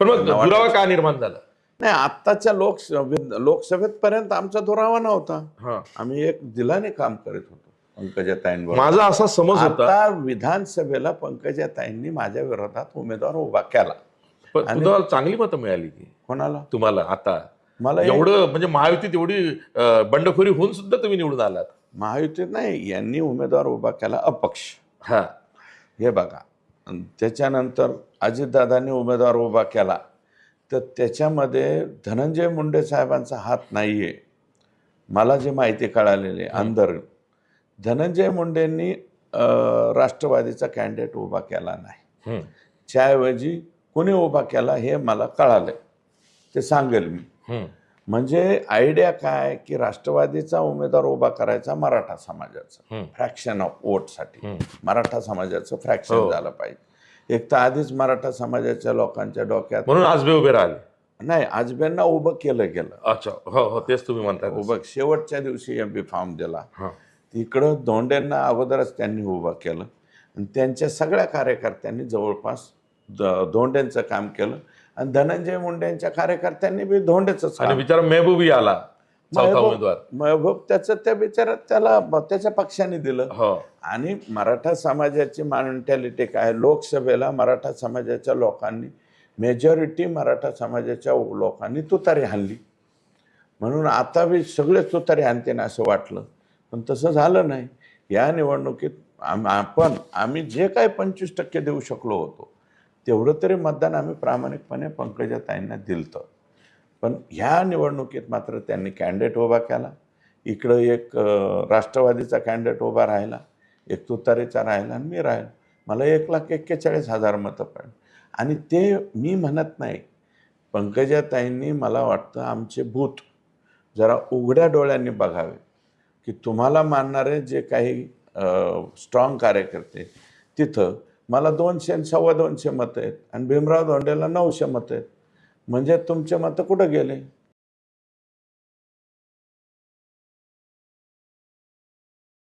पण मग दुरावा का निर्माण झाला? नाही आत्ताच्या लोकसभेत लोकसभेत पर्यंत आमचा दुरावा नव्हता. हा. आम्ही एक दिलाने काम करीत होतो पंकजाताईंवर. माझा असा समज होता आता विधानसभेला पंकजाताईंनी माझ्या विरोधात उमेदवार उभा केला. पण चांगली मतं मिळाली की. कोणाला? तुम्हाला आता. मला एवढं म्हणजे महायुतीत एवढी बंडखोरी होऊन सुद्धा तुम्ही निवडून आलात. महायुतीत नाही यांनी उमेदवार उभा केला अपक्ष. हा. हे बघा त्याच्यानंतर अजितदादांनी उमेदवार उभा केला. तर त्याच्यामध्ये धनंजय मुंडे साहेबांचा हात नाही आहे मला जी माहिती कळालेली आहे अंदर. धनंजय मुंडेंनी राष्ट्रवादीचा कॅन्डिडेट उभा केला नाही. त्याऐवजी कोणी उभा केला हे मला कळालं ते सांगेल मी. म्हणजे आयडिया काय की राष्ट्रवादीचा उमेदवार उभा करायचा मराठा समाजाचा. Fraction of वोटसाठी. मराठा समाजाचं फ्रॅक्शन हो. झालं पाहिजे. एक तर आधीच मराठा समाजाच्या लोकांच्या डोक्यात म्हणून आजबे उभे राहिले. नाही आजब्यांना उभं केलं गेलं. अच्छा. हो हो तेच तुम्ही म्हणताय उभं शेवटच्या दिवशी एम पी फॉर्म दिला. तिकडं धोंड्यांना अगोदरच त्यांनी उभं केलं. आणि त्यांच्या सगळ्या कार्यकर्त्यांनी जवळपास द- धोंड्यांचं काम केलं. आणि धनंजय मुंडेंच्या कार्यकर्त्यांनी बी धोंडेच आणि बिचारा मेहबूबी आला चौथा उमेदवार. महबूब त्याचं त्या बिचारात त्याला त्याच्या पक्षाने दिलं. हो. आणि मराठा समाजाची मेंटॅलिटी काय? लोकसभेला मराठा समाजाच्या लोकांनी मेजॉरिटी मराठा समाजाच्या लोकांनी तुतारी हाणली. म्हणून आता बी सगळे तुतारी हाणते असं वाटलं. पण तसं झालं नाही. या निवडणुकीत आपण आम्ही जे काही पंचवीस टक्के देऊ शकलो होतो तेवढं तरी मतदान आम्ही प्रामाणिकपणे पंकजाताईंना दिलतं. पण ह्या निवडणुकीत मात्र त्यांनी कॅन्डिडेट उभा केला. इकडं एक राष्ट्रवादीचा कॅन्डिडेट उभा राहिला. एक तुतारीचा राहिला आणि मी राहिलो. मला एक लाख एक्केचाळीस हजार मतं पडली. आणि ते मी म्हणत नाही. पंकजाताईंनी मला वाटतं आमचे भूत जरा उघड्या डोळ्यांनी बघावे की तुम्हाला मानणारे जे काही स्ट्रॉंग कार्यकर्ते तिथं मला दोनशे आणि सव्वा दोनशे मतं आहेत. आणि भीमराव धोंडेला नऊशे मतं आहेत. म्हणजे तुमचे मतं कुठं गेले?